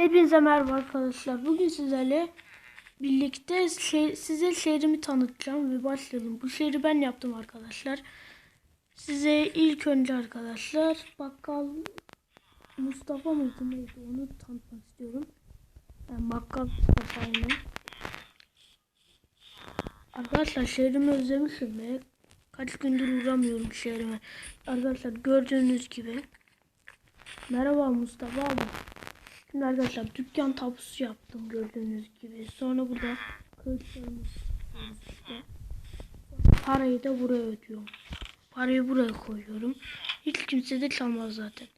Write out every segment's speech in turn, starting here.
Hepinize merhaba arkadaşlar. Bugün sizlerle birlikte şey, size şehrimi tanıtacağım ve başlayalım. Bu şehri ben yaptım arkadaşlar. Size ilk önce arkadaşlar bakkal Mustafa mıydı neydi onu tanıtmak istiyorum. Ben bakkal Mustafa'yım. Arkadaşlar şehrimi özlemişim ve kaç gündür uğramıyorum şehrime. Arkadaşlar gördüğünüz gibi. Merhaba Mustafa abi. Şimdi arkadaşlar dükkan tapusu yaptım gördüğünüz gibi. Sonra burada kılıçlarımız işte. Parayı da buraya ödüyorum. Parayı buraya koyuyorum. Hiç kimse de çalmaz zaten.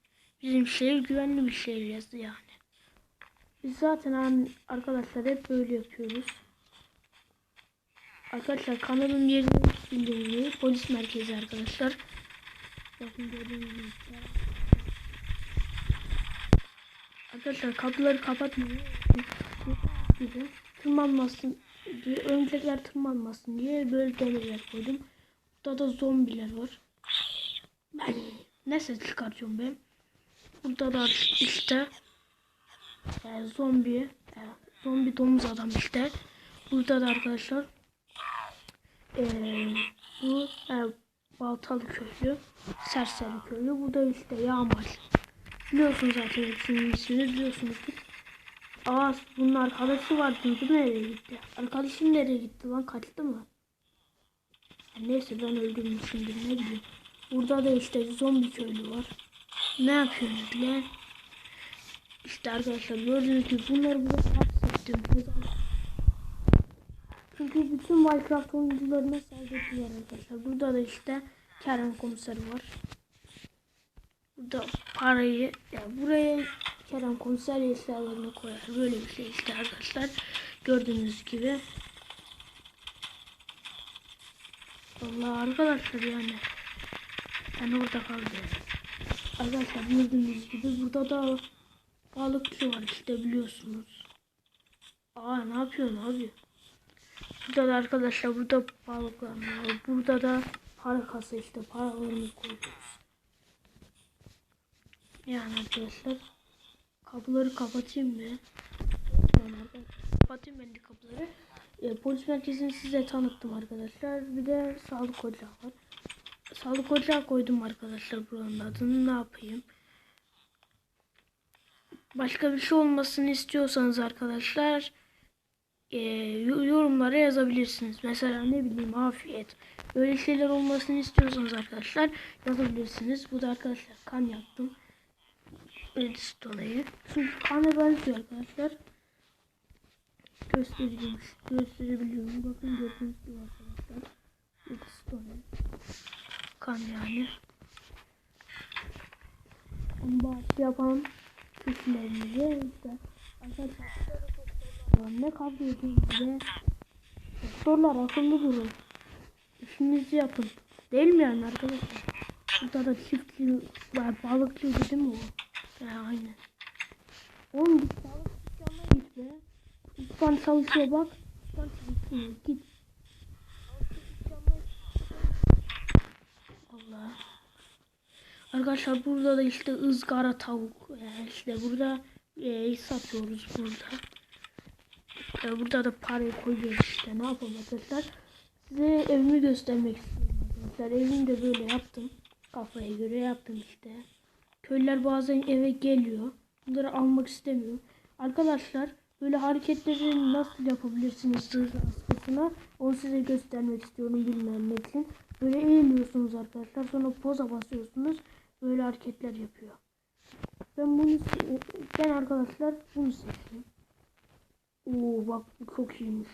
Bizim şehir güvenli bir şehir yani. Biz zaten arkadaşlar hep böyle yapıyoruz. Arkadaşlar kanalın yerini bildiğini polis merkezi arkadaşlar. Bakın gördüğünüz gibi. Arkadaşlar kapıları kapatmayın. Gibi tırmanmasın, örümcekler tırmanmasın diye böyle demirler koydum. Burada da zombiler var. Ben ne ses çıkartıyorum ben? Burada da işte e, zombi, e, zombi domuz adam işte. Burada da arkadaşlar e, bu e, baltalı köylü, serseri köylü. Bu da işte yağmacı. Biliyorsunuz zaten hepsinin ismini biliyorsunuzdur. Aa bunun arkadaşı değil mi? Nereye gitti? Arkadaşım nereye gitti lan? Kaçtı mı? Neyse ben öldürmüşümdür ne bileyim. Burada da işte zombi köylü var. Ne yapıyorsunuz lan? İşte arkadaşlar gördüğünüz gibi bunları burada hapsettim. Çünkü bütün Minecraft oyuncularına saldırdılar arkadaşlar. Burada da işte Kerem komiser var. Burada parayı yani buraya Kerem konser eşyalarını koyar. Böyle bir şey işte arkadaşlar. Gördüğünüz gibi. Allah arkadaşlar yani. Ben orada kaldım. Arkadaşlar gördüğünüz gibi burada da balıkçı var işte biliyorsunuz. Aa ne yapıyorsun abi? Burada da arkadaşlar burada balıklar var. Burada da para kasa işte paralarımızı koyuyoruz. Yani arkadaşlar kapıları kapatayım mı? Arkadaşlar, kapatayım ben de kapıları. E, polis merkezini size tanıttım arkadaşlar. Bir de sağlık ocağı var. Sağlık ocağı koydum arkadaşlar buranın adını. Ne yapayım? Başka bir şey olmasını istiyorsanız arkadaşlar e, yorumlara yazabilirsiniz. Mesela ne bileyim afiyet. Böyle şeyler olmasını istiyorsanız arkadaşlar yazabilirsiniz. Bu da arkadaşlar kan yaptım. Redstone'ı. Çünkü kana benziyor arkadaşlar. Göstereyim. Gösterebiliyorum. Bakın gördüğünüz gibi arkadaşlar. Redstone. Kan yani. Yapan kişilerimize işte arkadaşlar ne kavga ediyorsunuz Doktorlar akıllı durun. İşinizi yapın. Değil mi yani arkadaşlar? Burada da çiftçi var. Balıkçı değil mi o? Ya aynen. Oğlum git balık dükkanına git be. İspan çalışıyor bak. İspan çalışıyor. Git. Allah. Arkadaşlar burada da işte ızgara tavuk. Yani işte burada e, satıyoruz burada. E, burada da parayı koyuyoruz işte. Ne yapalım arkadaşlar? Size evimi göstermek istiyorum arkadaşlar. Evimi de böyle yaptım. Kafaya göre yaptım işte. Köylüler bazen eve geliyor. Bunları almak istemiyor. Arkadaşlar böyle hareketleri nasıl yapabilirsiniz hızlı askısına onu size göstermek istiyorum bilmem için. Böyle eğiliyorsunuz arkadaşlar. Sonra poza basıyorsunuz. Böyle hareketler yapıyor. Ben bunu ben arkadaşlar bunu seçtim. Oo bak çok iyiymiş.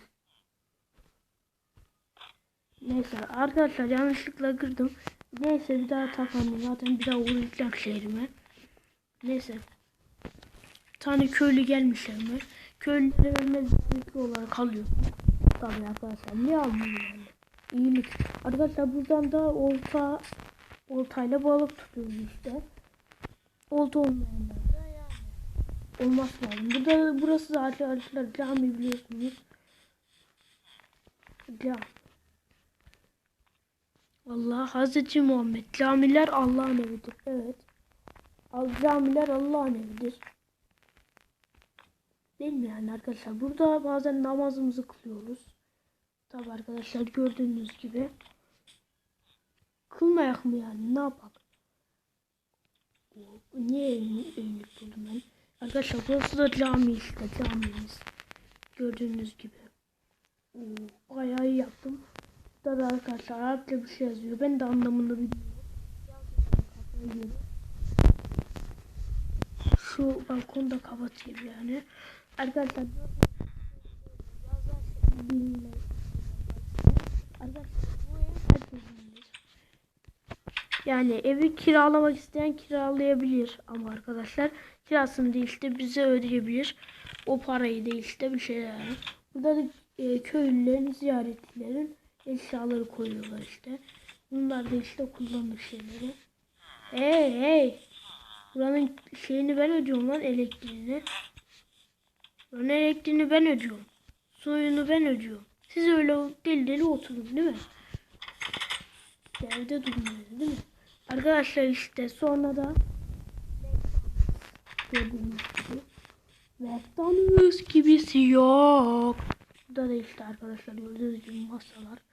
Neyse arkadaşlar yanlışlıkla kırdım. Neyse bir daha takalım zaten bir daha uğrayacak şehrime. Neyse. Tane köylü gelmiş evime. Köylülere vermez olarak kalıyor. Tabii arkadaşlar ne almıyor yani. İyilik. Arkadaşlar buradan da olta oltayla balık tutuyoruz işte. Olta olmayanlar da yani. Olmaz lazım. Burada burası da arkadaşlar cami biliyorsunuz. Cami. Allah Hazreti Muhammed. Camiler Allah'ın evidir. Evet. Al camiler Allah'ın evidir. Değil arkadaşlar? Burada bazen namazımızı kılıyoruz. Tabi arkadaşlar gördüğünüz gibi. Kılmayak mı yani? Ne yapak? Niye evlilik buldum ben? Arkadaşlar burası da cami işte camimiz. Gördüğünüz gibi. Bayağı yaptım. Da arkadaşlar Arapça bir şey yazıyor. Ben de anlamını bilmiyorum. Şu balkonu da kapatayım yani. Arkadaşlar bilmeyin. Arkadaşlar. Yani evi kiralamak isteyen kiralayabilir ama arkadaşlar kirasını değil işte bize ödeyebilir. O parayı değil işte bir şeyler. Burada da e, köylülerin, ziyaretçilerin eşyaları koyuyorlar işte. Bunlar da işte kullanır şeyleri. Hey hey. Buranın şeyini ben ödüyorum lan elektriğini. Buranın elektriğini ben ödüyorum. Suyunu ben ödüyorum. Siz öyle deli deli oturun değil mi? Evde durmuyor değil mi? Arkadaşlar işte sonra da gördüğünüz gibi McDonald's gibisi yok. Burada da işte arkadaşlar gördüğünüz gibi masalar.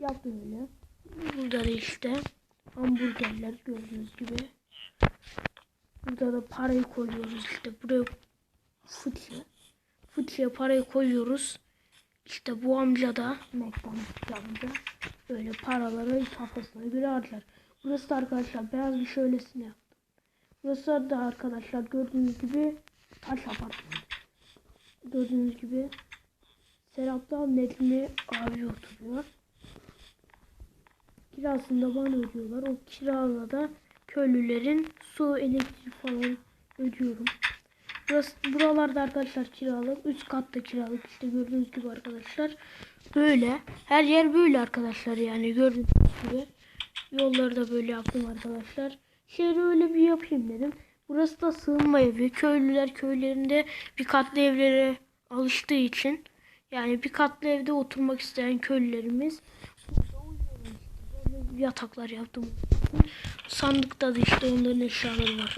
Yap böyle. Burada da işte hamburgerler gördüğünüz gibi. Burada da parayı koyuyoruz işte buraya fıçı. Fıçıya parayı koyuyoruz. İşte bu amca da McDonald's amca böyle paraları kafasına göre harcar. Burası da arkadaşlar beyaz bir şöylesine yaptım. Burası da arkadaşlar gördüğünüz gibi taş apartman. Gördüğünüz gibi Serap'ta Necmi abi oturuyor. Kirasını da bana ödüyorlar. O kirada da köylülerin su, elektrik falan ödüyorum. Burası, buralarda arkadaşlar kiralık. Üst katta kiralık. İşte gördüğünüz gibi arkadaşlar. Böyle. Her yer böyle arkadaşlar yani gördüğünüz gibi. Yolları da böyle yaptım arkadaşlar. Şehri öyle bir yapayım dedim. Burası da sığınma evi. Köylüler köylerinde bir katlı evlere alıştığı için yani bir katlı evde oturmak isteyen köylülerimiz burada uyuyorlar işte. Böyle yataklar yaptım. Sandıkta da işte onların eşyaları var.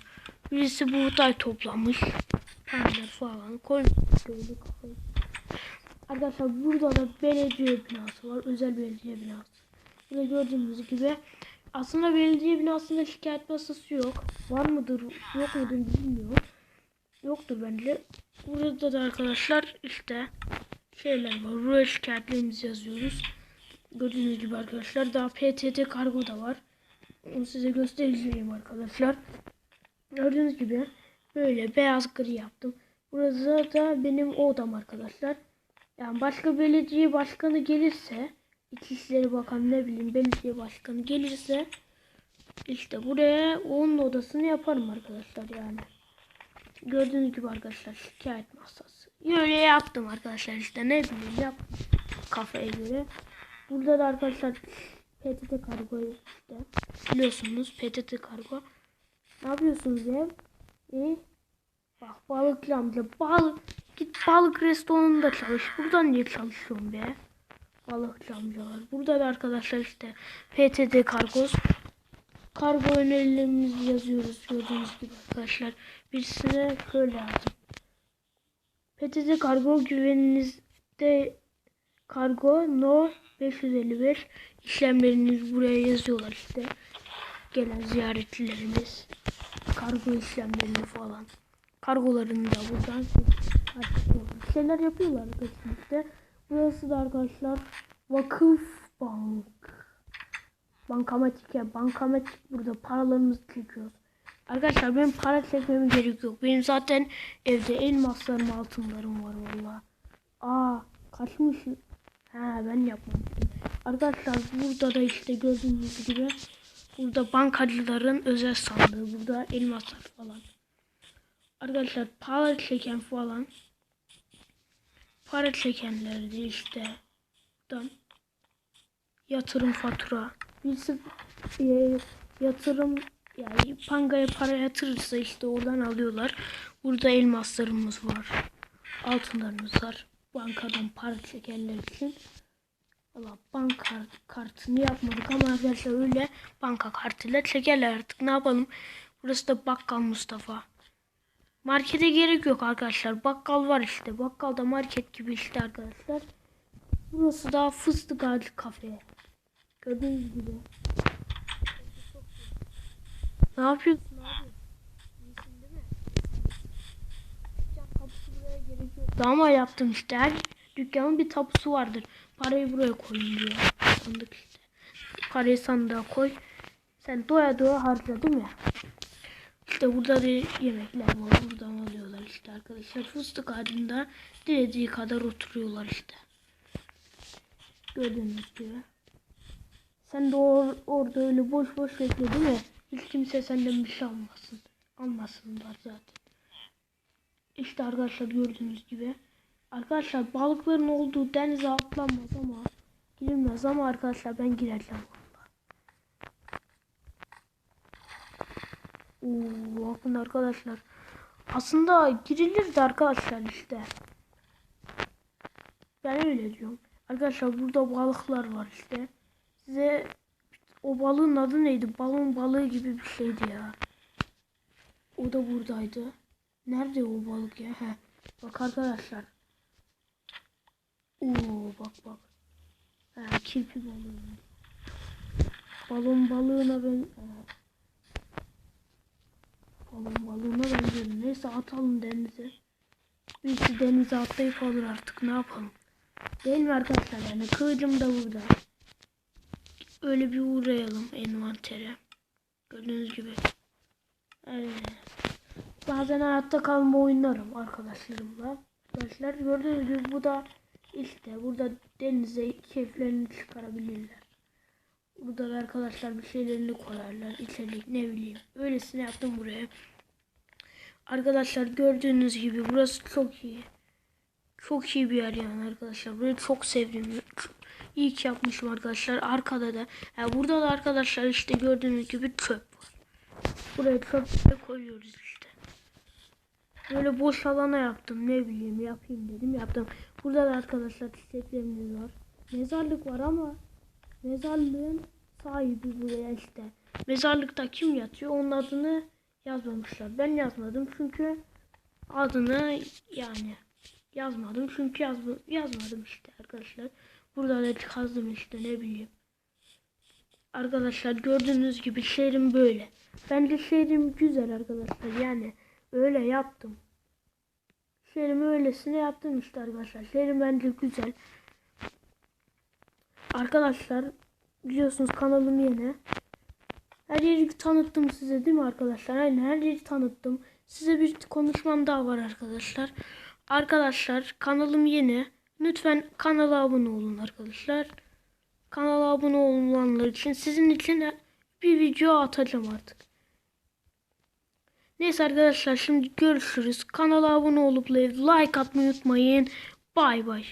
Birisi buğday toplamış. Pancar falan koymuş. Arkadaşlar burada da belediye binası var. Özel belediye binası. Burada gördüğünüz gibi aslında belediye binasında şikayet masası yok. Var mıdır yok mudur bilmiyorum. Yoktur bence. Burada da arkadaşlar işte şeyler var. Buraya şikayetlerimizi yazıyoruz. Gördüğünüz gibi arkadaşlar daha PTT kargo da var. Onu size göstereceğim arkadaşlar. Gördüğünüz gibi böyle beyaz gri yaptım. Burası da benim odam arkadaşlar. Yani başka belediye başkanı gelirse İçişleri Bakanı ne bileyim belediye başkanı gelirse işte buraya onun odasını yaparım arkadaşlar yani. Gördüğünüz gibi arkadaşlar şikayet masası. Öyle yaptım arkadaşlar işte ne bileyim yap kafaya göre. Burada da arkadaşlar PTT kargo işte biliyorsunuz PTT kargo. Ne yapıyorsunuz ev? İyi. Bak balıkçı amca balık git balık restoranında çalış. Buradan niye çalışıyorsun be? Balıkçı amcalar. Burada da arkadaşlar işte PTT kargoz. Kargo önerilerimizi yazıyoruz gördüğünüz gibi arkadaşlar. Birisine şöyle yazdım. PTT kargo güveninizde kargo no 555 işlemleriniz buraya yazıyorlar işte. Gelen ziyaretçilerimiz kargo işlemlerini falan. Kargolarını da buradan şeyler yapıyorlar kesinlikle. Burası da arkadaşlar vakıf bank. Bankamatik ya bankamatik burada paralarımızı çekiyoruz. Arkadaşlar benim para çekmeme gerek yok. Benim zaten evde elmaslarım altınlarım var valla. Aa kaçmış. Ha ben yapmamıştım. Arkadaşlar burada da işte gördüğünüz gibi burada bankacıların özel sandığı. Burada elmaslar falan. Arkadaşlar para çeken falan. Para çekenler de işte. Buradan yatırım fatura. Birisi e, yatırım yani pangaya para yatırırsa işte oradan alıyorlar. Burada elmaslarımız var. Altınlarımız var. Bankadan para çekenler için. Valla banka kartını yapmadık ama arkadaşlar öyle banka kartıyla çekerler artık. Ne yapalım? Burası da Bakkal Mustafa. Markete gerek yok arkadaşlar. Bakkal var işte. Bakkalda market gibi işte arkadaşlar. Burası da fıstık ağacı kafe. Gördüğünüz gibi. Ne yapıyorsun abi? İyisin değil mi? Dükkan kapısı buraya gerek yoktu ama yaptım işte. Her dükkanın bir tapusu vardır. Parayı buraya koyun diyor. Sandık işte. Parayı sandığa koy. Sen doya doya harca değil mi? İşte burada da yemekler var. Buradan alıyorlar işte arkadaşlar. Fıstık ağacında dilediği kadar oturuyorlar işte. Gördüğünüz gibi. Sen de or- orada öyle boş boş bekle değil mi? Hiç kimse senden bir şey almasın. Almasınlar zaten. İşte arkadaşlar gördüğünüz gibi. Arkadaşlar balıkların olduğu denize atlanmaz ama girilmez ama arkadaşlar ben gireceğim. Oo, bakın arkadaşlar. Aslında girilir de arkadaşlar işte. Ben öyle diyorum. Arkadaşlar burada balıklar var işte. Size o balığın adı neydi? Balon balığı gibi bir şeydi ya. O da buradaydı. Nerede o balık ya? Heh. Bak arkadaşlar. Oo bak bak. Ha, kirpi balığı. Balon balığına ben balon balığına benziyorum. Neyse atalım denize. Birisi denize atlayıp alır artık ne yapalım. Değil mi arkadaşlar yani kılıcım da burada. Öyle bir uğrayalım envantere. Gördüğünüz gibi. Evet. Bazen hayatta kalma oynarım arkadaşlarımla. Arkadaşlar gördüğünüz gibi bu da işte burada denize keyiflerini çıkarabilirler. Burada da arkadaşlar bir şeylerini koyarlar. içerik ne bileyim. Öylesine yaptım buraya. Arkadaşlar gördüğünüz gibi burası çok iyi. Çok iyi bir yer yani arkadaşlar. Burayı çok sevdim. İyi ki yapmışım arkadaşlar. Arkada da. Yani burada da arkadaşlar işte gördüğünüz gibi çöp var. Buraya çöp koyuyoruz işte. Böyle boş alana yaptım. Ne bileyim yapayım dedim yaptım. Burada da arkadaşlar çiçeklerimiz var. Mezarlık var ama mezarlığın sahibi buraya işte. Mezarlıkta kim yatıyor onun adını yazmamışlar. Ben yazmadım çünkü adını yani yazmadım çünkü yaz, yazmadım işte arkadaşlar. Burada da kazdım işte ne bileyim. Arkadaşlar gördüğünüz gibi şehrim böyle. Bence şehrim güzel arkadaşlar. Yani öyle yaptım. Şehrimi öylesine yaptım işte arkadaşlar. Şehrim bence güzel. Arkadaşlar biliyorsunuz kanalım yeni. Her yeri tanıttım size değil mi arkadaşlar? Aynen her yeri tanıttım. Size bir konuşmam daha var arkadaşlar. Arkadaşlar kanalım yeni. Lütfen kanala abone olun arkadaşlar. Kanala abone olanlar için sizin için bir video atacağım artık. Neyse arkadaşlar şimdi görüşürüz. Kanala abone olup like atmayı unutmayın. Bay bay.